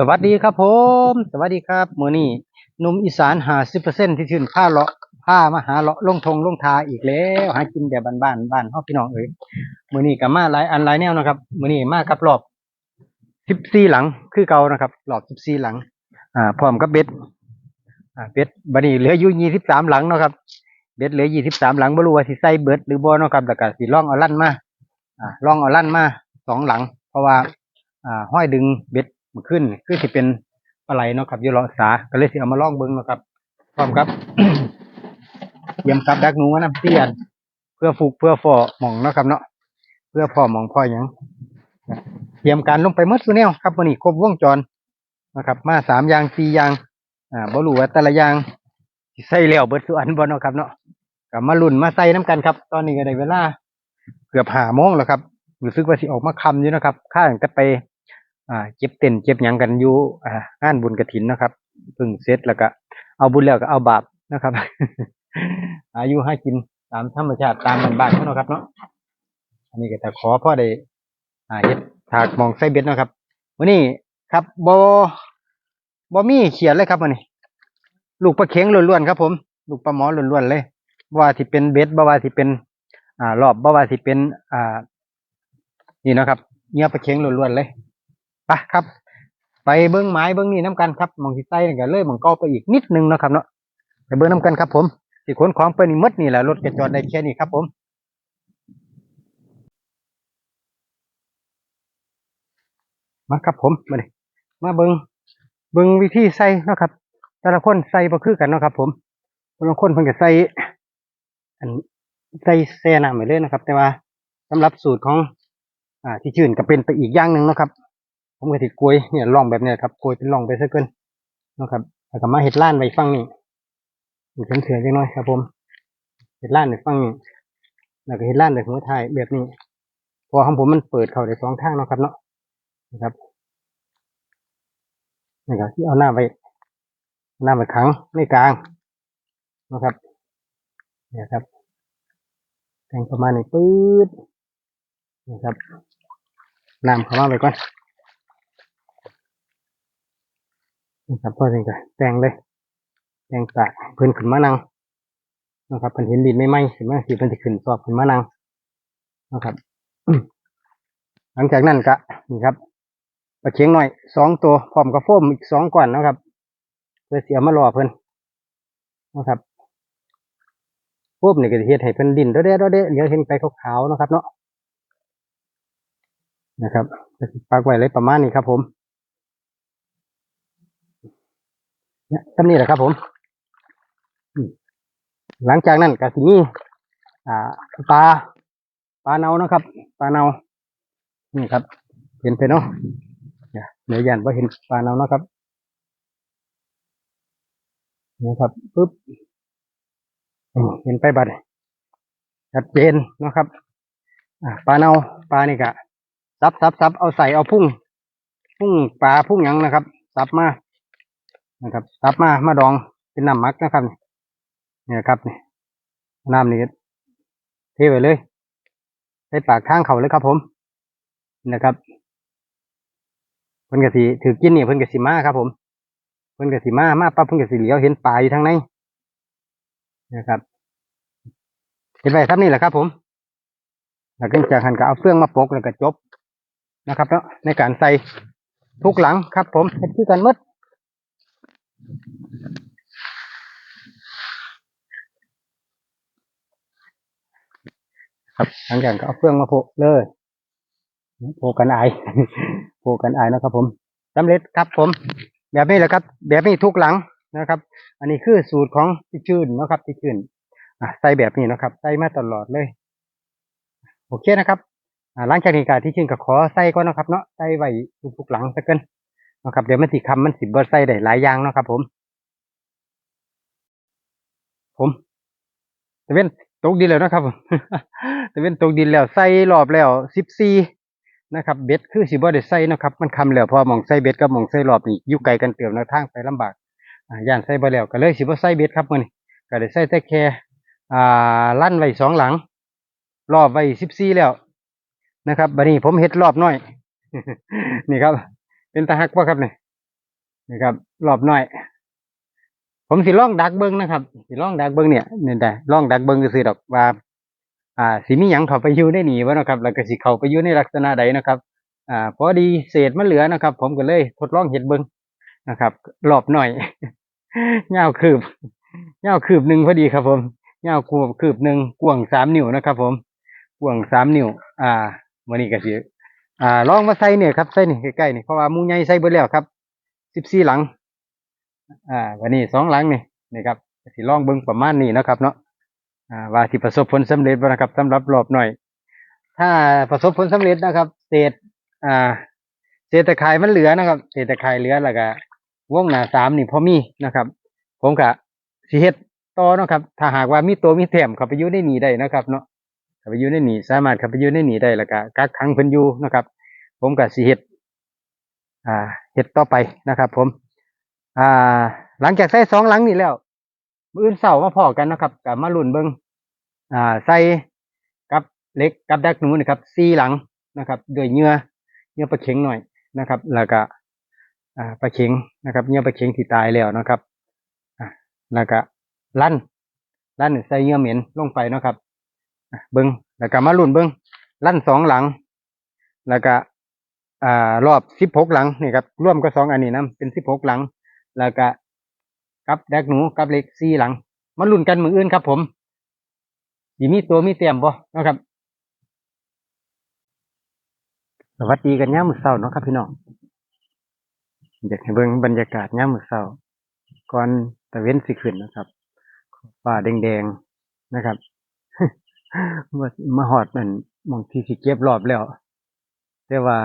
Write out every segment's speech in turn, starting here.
สวัสดีครับผม สวัสดีครับมือนี้หนุ่มอีสานหาสิบเปอร์เซ็นที่ชื่นผ้าเลาะผ้ามาหาเลาะลงทงลงทาอีกแล้ว หากินแบบบ้านบ้านเฮาพี่น้องเอ้ยมือนี้ก็มาหลายอันหลายแนวนะครับมือนี้มากับรอบสิบสี่หลังคือเก่านะครับรอบสิบสี่หลัง อ่าพร้อมกับเบ็ดอ่าเบ็ดบัดนี้เหลืออยู่ยี่สิบสามหลังเนาะครับเบ็ดเหลือยี่สิบสามหลังบรูว่าสิใส่เบิร์ดหรือบ่เนาะครับแล้วก็สิลองเอาลั่นมาอ่าลองเอาลั่นมาสองหลัง เพราะว่าอ่าห้อยดึงเบ็ด มาขึ้นคือสิเป็นปลาไหลเนาะครับอยู่รอสาก็เลยสิเอามาล่องเบิ้งเนาะครับพร้อมครับเตรียมกับดักหนูนะเตียนเพื่อฝึกเพื่อฟอหมองเนาะครับเนาะเพื่อฟอหมองพ่อหยังเตรียมการลงไปหมดสุแนวครับวันนี้ครบวงจรนะครับ มาสามยางสี่ยางอ่าบ่รู้ว่าแต่ละยางใส่แล้วเบิดสุอันบ่เนาะครับเนาะก็มาลุ่นมาใส่น้กันครับ ตอนนี้ก็ได้เวลาเกือบหาโมงแล้วครับรู้สึกว่าสิออกมาคำอยู่นะครับข้าจะไป อ่าเก็บเต็นเก็บยังกันอยู่อ่างานบุญกระถินนะครับเพิ่งเสร็จแล้วก็เอาบุญแล้วก็เอาบาปนะครับ อายุให้กินตามธรรมชาติตามบ้านๆเขาเนาะครับเนาะอันนี้ก็แต่ขอพ่อได้อ่าเฮ็ดถากมองไส้เบ็ดเนาะครับวันนี้ครับบอบ่มีเขียนเลยครับวันนี้ ลูกปลาเข็งล้วนๆครับผม ลูกปลาหมอล้วนๆเลยบว่าที่เป็นเบ็ดบ่ว่าที่เป็น อ่ารอบบ่ว่าที่เป็น อ่า นี่เนาะครับเนื้อปลาเข็งล้วนๆเลย ไปครับ ไปเบิ้งไม้เบิ้งนี่น้ำกันครับมองที่ใต้นี่เลยมองเก็ไปอีกนิดนึงนะครับเนาะไปเบิ้งน้ำกันครับ ผมสิขนของไปนี่มดนี่แหละรถกระจอดได้แค่นี้ครับ ผมมาครับผมมาเลยมาเบิ้งเบิ้งวิธีใส่นะครับ แต่ละคนใส่บ่คือกันนะครับ ผมบางคนเพิ่นก็ใส่อันใส่แซ่น้ำไปเลยนะครับ แต่ว่าสำหรับสูตรของ อ่าที่ชื่นก็เป็นไปอีกอย่างหนึ่งนะครับ ผมก็ติกล้วยเนี่ยล่องแบบนี้ครับกล้วยเป็นล่องไปซะเกินนะครับแล้วก็มาเห็ดล้านไว้ฟังนี่มีเถื่อนๆจังน้อยครับ ผมเห็ดล้านไว้ฟังนี่แล้วก็เห็ดล้านไว้หัวท้ายแบบนี้พอของผมมันเปิดเข้าได้สองทางนะครับเนาะนะครับนี่ครับที่เอาหน้าไปหน้าไปขังในกลางนะครับเนี่ยครับแต่งประมาณนี้ปื๊ดนะครับนำเข้ามาไปก่อน นะครับพอถึงจะแต่งเลย แต่งสาเพิ่นขึ้นมานั่งนะครับเพิ่นเห็นดินไม่ไหมเห็นไหมที่เพิ่นจะขึ้นสอบขึ้นมานั่งนะครับ หลังจากนั้นก็นี่ครับปลาเชียงหน่อยสองตัวพร้อมกับโฟมอีกสองก่อนนะครับเพื่อเสียมารอเพิ่นนะครับโฟมนี่ก็จะเฮ็ดให้เพิ่นดินโดดเด้โดดเด้อเหลือเห็นไปขาวๆนะครับ เนาะนะครับปักไว้เลยประมาณนี้ครับผม เนี่ยตำนี้แหละครับ ผมหลังจากนั้นก็สิมีอ่าปลาปลาเนานะครับปลาเนานี่ครับ เห็นไปเนาะเนี่ยเดี๋ยวยันว่าเห็นปลาเนานะครับนี่ครับปุ๊บเห็นไปบัดชัดเจนนะครับอปลาเนาปลานี่กะซับซับซับเอาใส่เอาพุ่ง พุ่งปลาพุ่งยังนะครับซับมา นะครับซับมามาดองเป็นน้ำมักนะครับเนี่ยครับนี่น้ำนี่เทไว้เลยใส่ปากข้างเขาเลยครับ ผมนะครับเพิ่นกะสีถือกินเนี่ยเพิ่นกะสีมาครับ ผมเพิ่นกะสีมามาปั๊บเพิ่นกะสีเหลียวเห็นปลาอยู่ทางในนะครับเห็นไปครับนี่แหละครับ ผมแล้วก็จากหันก็เอาเฟืองมาปกแล้วก็จบนะครับเนาะในการใส่ทุกหลังครับ ผมเฮ็ดคือกันมด ครับหลังจากนั้นก็เอาเฟืองมาโปะเลยโปะกันไอายโปะกันไอายนะครับ ผมสำเร็จครับ ผม แบบนี้แหละครับ แบบนี้ทุกหลังนะครับ อันนี้คือสูตรของที่ชื่นนะครับที่ชื่นใส่แบบนี้นะครับ ใส่มาตลอดเลย โอเคนะครับหลังจากนี้การที่ชื่นก็ขอใส่ก่อนนะครับ เนาะใส่ไว้ทุกๆหลังสักเกิน นะครับเดี๋ยวมันสิคำมันสิบเบอร์ใส่ได้หลายอย่างเนาะครับ ผม ผมตะเว้นตกดินแล้วนะครับผมตะเว้นตกดินแล้วใส่รอบแล้วสิบสี่นะครับเบ็ดคือสิบ่ได้ใส่นะครับ มันคำแล้วพอมองใส่เบ็ดกับมองใส่รอบนี่ยู่ไกลกันเติมแนวทางไปลำบากอย่านใส่บ่แล้วก็เลยสิบ่ใส่เบ็ดครับมื้อนี้ก็ได้ใส่แต่แค่อ่าลั่นไว้สองหลัง รอบไว้สิบสี่แล้วนะครับบัดนี้ผมเฮ็ดรอบน้อย นี่ครับ เป็นตาหักบ่ครับเนี่ยนี่ครับรอบน้อย ผมสิล่องดักเบิ้งนะครับสิล่องดักเบิ้งเนี่ยนี่แต่ล่องดักเบิ้งก็คือดอกว่า อ่าสิมีหยังเข้าไปอยู่ได้หนีวะนะครับแล้วก็สิเข้าไปอยู่ในลักษณะใดนะครับ อ่าพอดีเศษมันเหลือนะครับ ผมก็เลยทดลองเห็ดเบิ้งนะครับรอบหน่อยเงาคืบเงาคืบหนึ่งพอดีครับ ผมเงาวคืบคืบหนึ่งกว้างสามนิ้วนะครับ ผมกว้างสามนิ้ว อ่าวันนี้ก็สิ อ่าลองมาใส่เนี่ยครับใส่นี่ใกล้ๆนี่เพราะว่ามูใหญ่ใส่เบิดแล้วครับสิบสี่หลัง อ่าวันนี้สองหลังนี่นี่ครับสิลองเบิ้งประมาณนี้นะครับเนาะอ่าว่าที่ประสบผลสำเร็จบ่นะครับสำหรับรอบหน่อย ถ้าประสบผลสำเร็จนะครับเศษอ่าเศษตะไคร้มันเหลือนะครับเศษตะไคร้เหลือแล้วก็วงหน้าสามนี่พอมีนะครับ ผมก็สิเฮ็ดต่อนะครับ ถ้าหากว่ามีตัวมีแถมเข้าไปอยู่ในนี่ได้นะครับ เนาะ ไปอยู่ในหนีสามารถข้าไปอยู่ในหนีได้แล้วก็กักขังเพิ่นอยู่นะครับ ผมก็สิเฮ็ดอ่าเฮ็ดต่อไปนะครับ ผม อ่า หลังจากใส่สองหลังนี่แล้วมืออื่นเสาร์มาพอกันนะครับกับมาลุ่นเบิงอ่าใส่กับเหล็กกับดักหนูนะครับสี่หลังนะครับด้วยเนื้อเนื้อปลาเข็งหน่อยนะครับ แล้วก็อ่าปลาเข็งนะครับ เนื้อปลาเข็งที่ตายแล้วนะครับอ่าแล้วก็ลั่นลั่นใส่เนื้อเหม็นลงไปนะครับ เบิงแล้วก็มาลุ่นเบิงลั่นสองหลัง แล้วก็อ่ารอบสิบหกหลังนี่ครับร่วมก็สองอันนี้นะเป็นสิบหกหลัง แล้วก็กับแดกหนูกับเล็กซี่หลัง มาลุ้นกันมืออื่นครับ ผมสีมีตัวมีเตรียมบ่นะครับสวัสดีกันย่ามมือเศร้าเนาะครับพี่น้องอยากให้เบิ่งบรรยากาศย่ามมือเศร้าก่อนตะเว้นสิขึ้นนะครับฟ้าแดงๆนะครับ มามาหอดมันมองที่สิเก็บรอบแล้ว แต่ว่า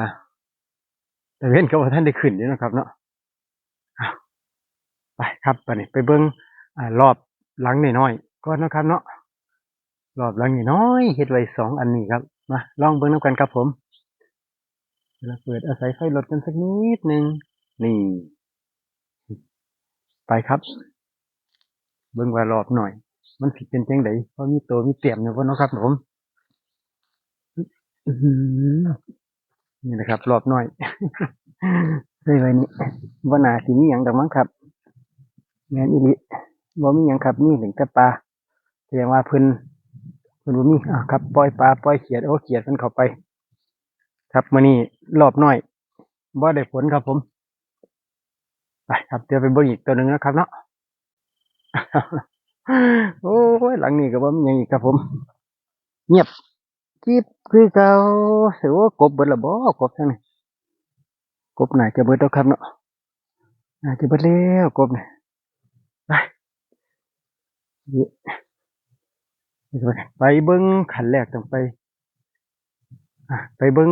แตะเว้นก็ว่าท่านได้ขึ้นอยู่นะครับ เนาะไปครับไปนี่ไปเบิ้งอรอบหลังน้อยๆก่อนะครับเนาะรอบหลังน้อยเฮ็ดไว้สองอันนี้ครับมาลองเบิ้งน้ำกันครับผมเราเปิดอาศัยไฟรถกันสักนิดหนึ่งนี่ ไปครับ เบิ้งว่ารอบหน่อย มันสิดเป็นจังไดเพราะมีตัวมีเตรียมอยู่บ่เนาะครับผมนี่นะครับรอบหน่อยเลยไว้นี่ว่านาสิมีหยังดอกมั้งครับแมนอีหลิบ่มีหยังครับนี่ถึงแต่ปลาแสดงว่าเพิ่นเพิ่นบ่มีอะครับปล่อยปลาปล่อยเขียดโอ้เขียดมันเข้าไป ครับมื้อนี้รอบน้อยบ่ได้ผลครับผมไปครับเดี๋ยวไปเบิ่งอีกตัวหนึ่งนะครับเนาะ โอ้ยหลังนี้ก็บ่มีหยังอีกครับผม เงียบกิ๊บคือเก่าเสือว่ากบเบิดละบ่กบทั้งนี้กบน่าจะเบิดแล้วครับเนาะน่าจะเบิดแล้วกบนี่ไปเบิ้งขันแรกต้องไปไปเบิ้ง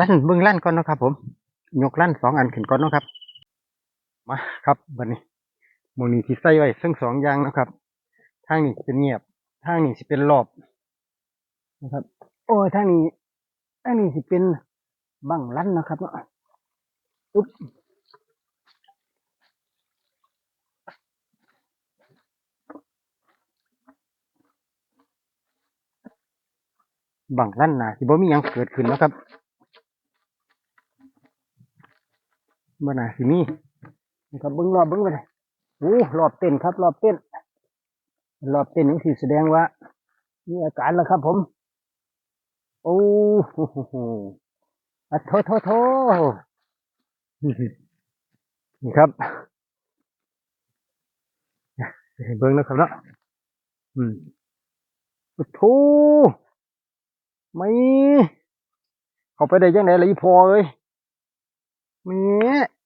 ลั่นเบิ้งลั่นก่อนนะครับผม ยกลั่นสองอันขึ้นก่อนนะครับ มาครับวันนี้ หมูนี้ที่ใส่ไว้ทั้งสองอย่างนะครับ ทางนี้เป็นเงียบ ทางนี้สิเป็นรอบนะครับ โอ้ทางนี้ทางนี้สิเป็นบังลั่นนะครับเนาะอุ๊บบังลั่นนาที่บ่มียังเกิดขึ้นนะครับบ่น่าสิมีนะครับเบิ่งรอบเบิ่งไปเลย โอ้รอบเต้นครับ รอบเต้น รอบเต้นนี่สิแสดงว่ามีอาการแล้วครับผม โอ้โหโหโหอะโทโทโทนี่ครับให้เบิ่งนะครับเนาะอืมโอ้โธไม่เขาไปได้ยังไงล่ะอีพอเอ้ยแม่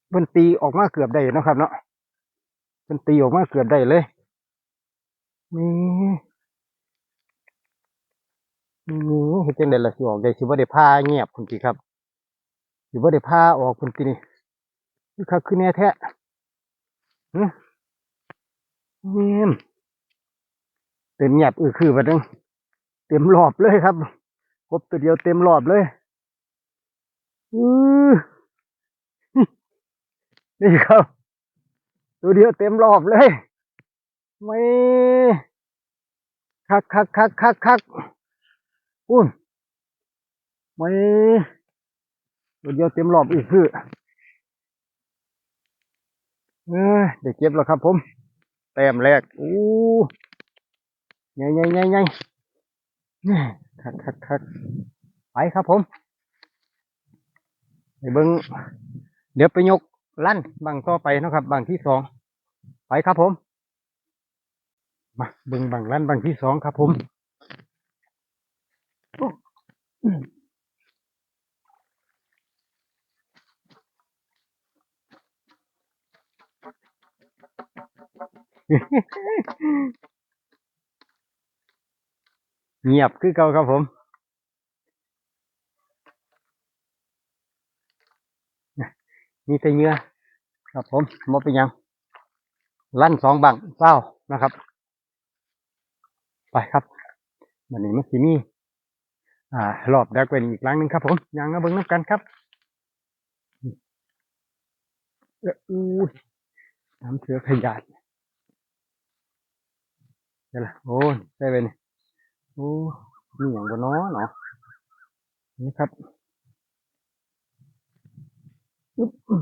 เพิ่นตีออกมาเกือบได้เนาะครับเนาะ เพิ่นตีออกมาเกือบได้เลยแหม่แหม่เฮ็ดจังได๋ล่ะสิออกได้สิบ่ได้พาเงียบพุ่นติครับสิบ่ได้พาออกพุ่นตินี่คือคักคือแน่แท้หึแม่มเต็มเงียบอือคือแบัดนึงเต็มรอบเลยครับครบตัวเดียวเต็มรอบเลยอือนี่ครับ ตัวเดียวเต็มรอบเลย ไม่คักคักคักคักคักอุ้นไม่ตัวเดียวเต็มรอบอีกคือเออได้เก็บแล้วครับผม แต้มแรกอู้ใหญ่ใหญ่ใหญ่ใหญ่คักคักคักไปครับผมไปเบิ้งเดี๋ยวไปยกลั่นบังต่อไปนะครับบังที่สอง ไปครับผมมาเบิ้งบังลันบังที่สองครับผมเงียบคือเก่าครับผมมีแต่เงื่อครับผมมเป็นยัง ลั่นสองบังเศร้านะครับ ไปครับวันนี้มันสิมีอ่ารอบแรกเป็นอีกครั้งหนึ่งครับผมยังมาเบิ้งน้ำกันครับเอ้ออู้ยน้ำเถือขยาดเดี๋ยวละโอ้ยได้ไปนี่โอ้มีอย่างบนน้อเนาะนี่ครับอึ๊บโอ้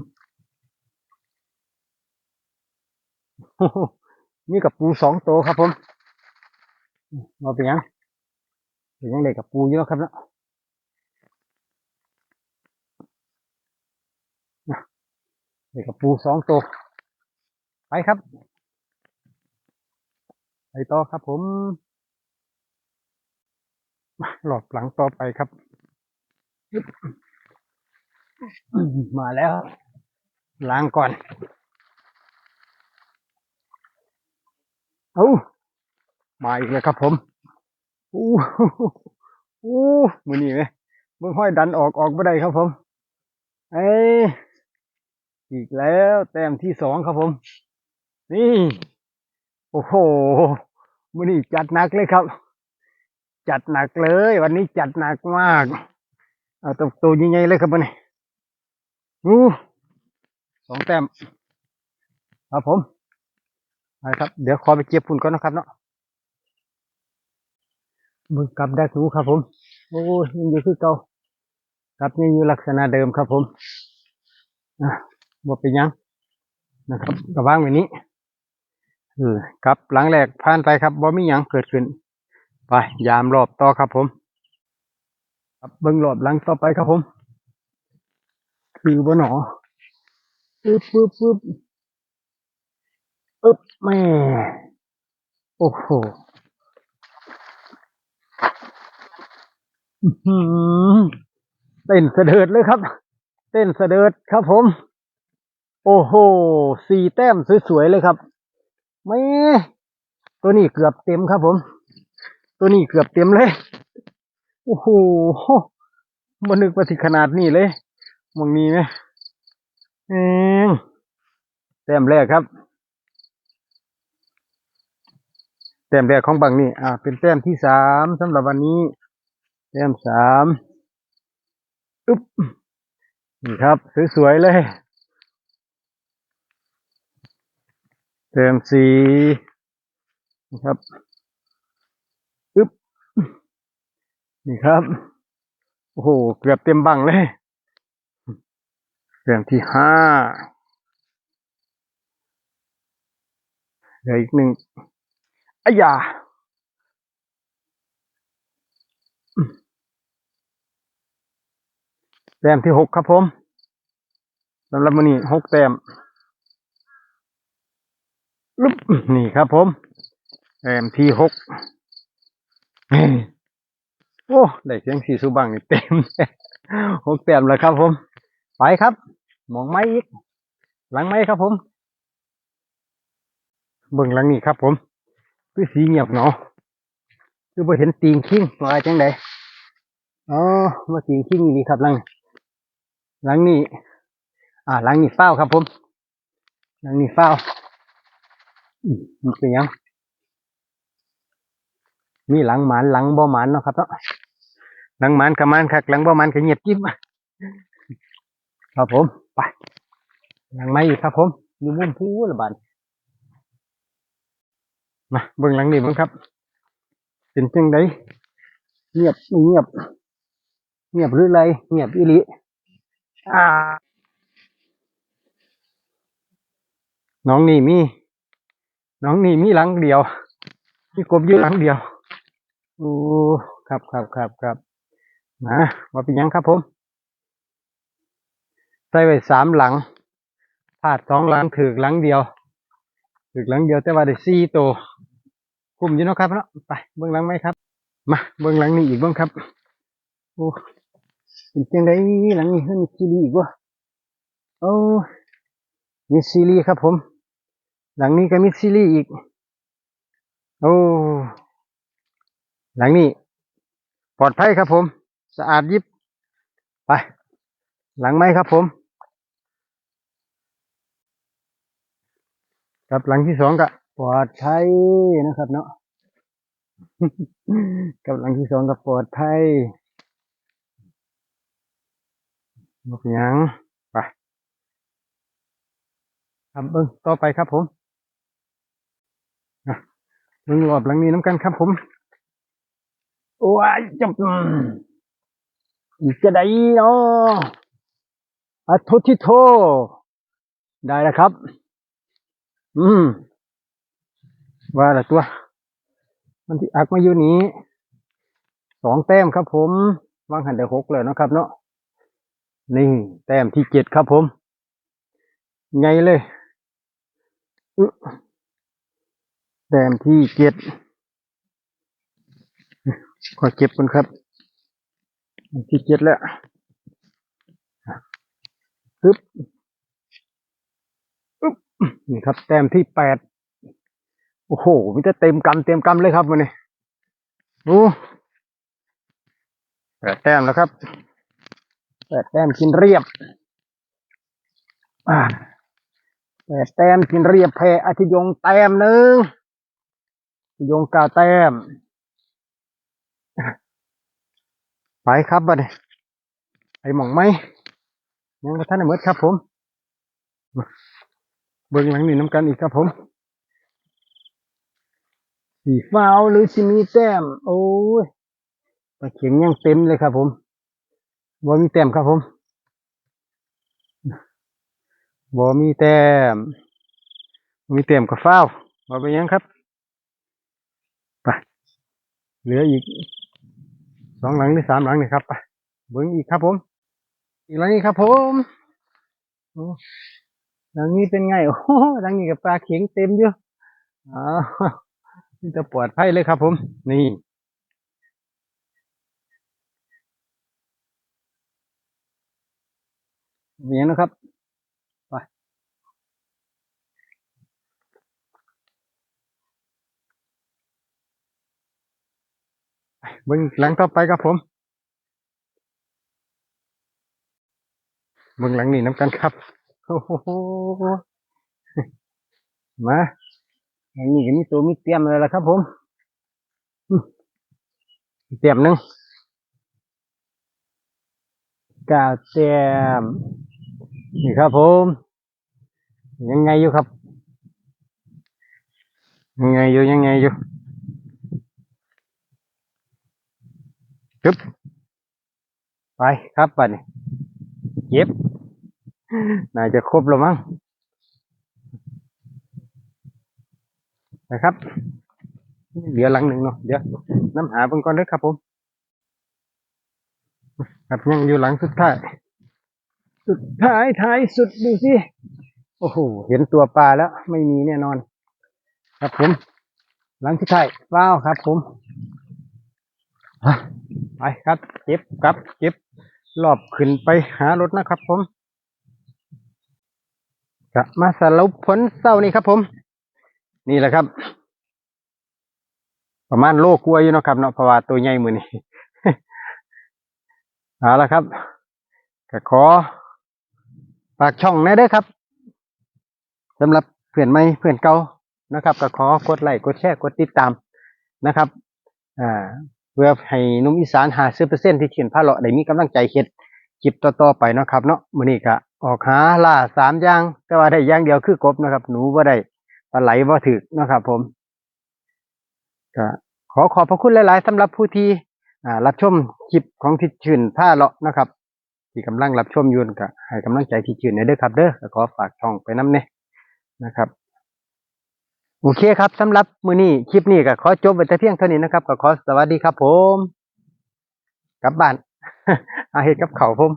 โห นี่กับปูสองตัวครับผมมาเป็นหยังเป็นหยังเด็กกับปูอยู่แล้วครับเนาะน่ะเด็กกับปูสองตัวไปครับ ไปต่อครับผมมาหลอดหลังต่อไปครับอึ๊บมาแล้ว ล้างก่อน เอามาอีกแล้วครับผมอู้หูอู้มือนี่ไหมมึงห้อยดันออกออกไม่ได้ครับผม เอ้ยอีกแล้วแต้มที่สองครับผม นี่ โอ้โหมือนี่จัดหนักเลยครับ จัดหนักเลย วันนี้จัดหนักมาก เอาตัวตัวใหญ่เลยครับมันนี่อู้สองแต้มครับผม ไปครับ เดี๋ยวขอไปเก็บฝุ่นก่อนนะครับเนาะมึงกลับได้ถูครับผม โอ้ยยังอยู่คือเก่ากลับยังอยู่ลักษณะเดิมครับผมอะหมดไปนยังนะครับกระว่างไว้นี้เออครับหลังแรกผ่านไปครับบ่มีหยังเกิดขึ้น ไปยามรอบต่อครับผม ครับเบิ่งรอบหลังต่อไปครับผม คือบ่หนอปึ๊บปึ๊บปึ๊บ ปึ๊บแม่ โอ้โหเต้นเสดิดเลยครับ เต้นเสดิดครับผม โอ้โหสี่แต้มสวยๆเลยครับแม่ตัวนี้เกือบเต็มครับผม ตัวนี้เกือบเต็มเลย โอ้โหมันนึกว่าสิขนาดนี้เลยมองนี้ไหมเองแต้มแรกครับ แต้มแรกของบังนี่อ่า เป็นแต้มที่สามสำหรับวันนี้ แต้มสามอึ๊บนี่ครับ สวยๆเลยแต้มสี่นะครับอึ๊บนี่ครับ โอ้โห เกือบเต็มบังเลยแต้มที่ห้าเหลืออีกหนึ่ง อายาแต้มที่หกครับผมสำหรับมันนี้หกแต้มลุบนี่ครับผมแต้มที่หกโอ้ ได้เสียงสีสุบังนี่เต็มหกแต้มแล้วครับผม ไปครับ มองไม้อีก หลังไม้ครับผม เบิ่งหลังนี่ครับผม คือสีเงียบเหงาคือบ่เห็นตีงคิงว่าจังไดอ๋อว่าตีงคิงนี่ครับหลังหลังนี้ อ่าหลังนี้เฝ้าครับผมหลังนี้เฝ้ามันเป็นยังมีหลังหมานหลังบ่หมานเนาะครับเนาะหลังหมานกับหมานคักหลังบ่หมานก็เงียบกิ๊บครับผมไปหลังไม้อีกครับผมอยู่มุมผู้ละบาน มาเบิ่งหลังนี้เบิ่งครับ เป็นจังไดเงียบเงียบ เงียบหรือไรเงียบอีหลีอ่าน้องนี่มี น้องนี่มีหลังเดียวมีกบอยู่หลังเดียวโอ้ครับครับครับครับนะว่าเป็นหยังครับผมใส่ไว้สามหลังพาดสองหลังถือหลังเดียวถือหลังเดียวแต่ว่าได้สี่ตัว คุมอยู่เนาะครับเนาะไปเบื้องหลังไหมครับ มาเบื้องหลังนี่อีกเบื้องครับโอ้เป็นจังไดหลังนี้เฮ้ยมีซีรีอีกวะโอ้มีซีรีส์ครับผม หลังนี้ก็มีซีรีส์อีก โอ้หลังนี้ ปลอดภัยครับผม สะอาดยิบ ไป หลังไม้ครับผมกับหลังที่สองก็ ปลอดภัยนะครับ เนาะกับหลังที่สองก็ปลอดภัยนกยังไปครับเบิ้งต่อไปครับผมอะเบิ้งรอบหลังนี้น้ำกันครับผม โอ้ยจับอีกจะได้เนาะอะโทษที่โท ได้แล้วครับ อืม ว่าละตัว มันที่อักมาอยู่นี้สองแต้มครับผมวางหันเดหกเลยนะครับ เนาะนี่แต้มที่เจ็ดครับผม ไงเลยแต้มที่เจ็ดขอเก็บกันครับที่เจ็ดแล้วปึ๊บอึ๊บนี่ครับ แต้มที่แปด โอ้โหมันจะเต็มกำเต็มกำเลยครับวันนี้โอ้แปดแต้มแล้วครับแปดแต้มกินเรียบแปดแต้มกินเรียบแพ้อาทิยงแต้มหนึ่งอาทิยงกาแต้ม ไปครับบัดนี้ไปหม่องไหมยังกระท่านได้หมดครับผม เบิ่งหลังนี่น้ำกันอีกครับผม สีฟ้าวหรือสิมีแต้ม โอ้ยปลาเข็งยังเต็มเลยครับ ผมบ่มีแต้มครับผมบ่มีแต้มมีแต้มกับฟ้าวบ่เป็นยังครับไปเหลืออีกสองหลังหรือสามหลังนี่ครับไปเบิ้งอีกครับผม อีกหลังนี้ครับผมโอ้หลังนี้เป็นไง โอ้หหลังนี้กับปลาเข็งเต็มอยู่อ๋อ นี่จะปลอดภัยเลยครับ ผม นี่เนียนะครับไปเบิ้งหลังต่อไปครับผมเบื้งหลังนี่น้ำกันครับโอ้โหมา อันนี้ก็มีตัวมีเตรียมเลยละครับ ผมเตรียมหนึ่งกาเตรียมนี่ครับ ผม ยังไงอยู่ครับ ยังไงอยู่ยังไงอยู่จึ๊บไปครับบัดนี้เย็บน่าจะครบแล้วมั้ง นะครับเหลือหลังหนึ่งเนาะเดี๋ยวน้ำหาเบิ่งก่อนเด้อครับผมครับยังอยู่หลังสุดท้าย สุดท้ายท้ายสุดดูสิโอ้โหเห็นตัวปลาแล้ว ไม่มีแน่นอน ครับผม หลังสุดท้ายว้าวครับ ผมไปครับ เก็บกลับเก็บรอบขึ้นไปหารถนะครับ ผมกลับมาสรุปผลเศร้านี่ครับผม นี่แหละครับ ประมาณโลกลัวอยู่นะครับเนาะเพราะว่าตัวใหญ่มือนี่เอาละครับก็ขอฝากช่องแน่ด้อครับสำหรับเพื่อนใหม่เพื่อนเก่านะครับก็ขอกดไลค์กดแชร์กดติดตามนะครับอ่าเพื่อให้นุ่มอีสานหาซื้อเปอร์เซ็นต์ที่เขียนผ้าเลาะได้มีกำลังใจเฮ็ดคลิปต่อๆไปนะครับเนาะมื้อนี้ก็ออกหาล่าสามอย่าง แต่ว่าได้อย่างเดียวคือกบนะครับ หนูบ่ได้ ปลาไหลบ่ถึกนะครับ ผมก็ขอขอบพระคุณหลาย ๆสำหรับผู้ที่รับชมคลิปของทิดชื่นผ้าเลาะนะครับ ที่กำลังรับชมยู่ก็ให้กำลังใจทิดชื่นในเด้อครับ เด้อขอฝากช่องไปน้ำเน่นะครับโอเคครับสำหรับมือนี้คลิปนี้ก็ขอจบไว้แต่เพียงเท่านี้นะครับก็ขอสวัสดีครับผม กลับบ้านอาเฮ็ดกับเขาผม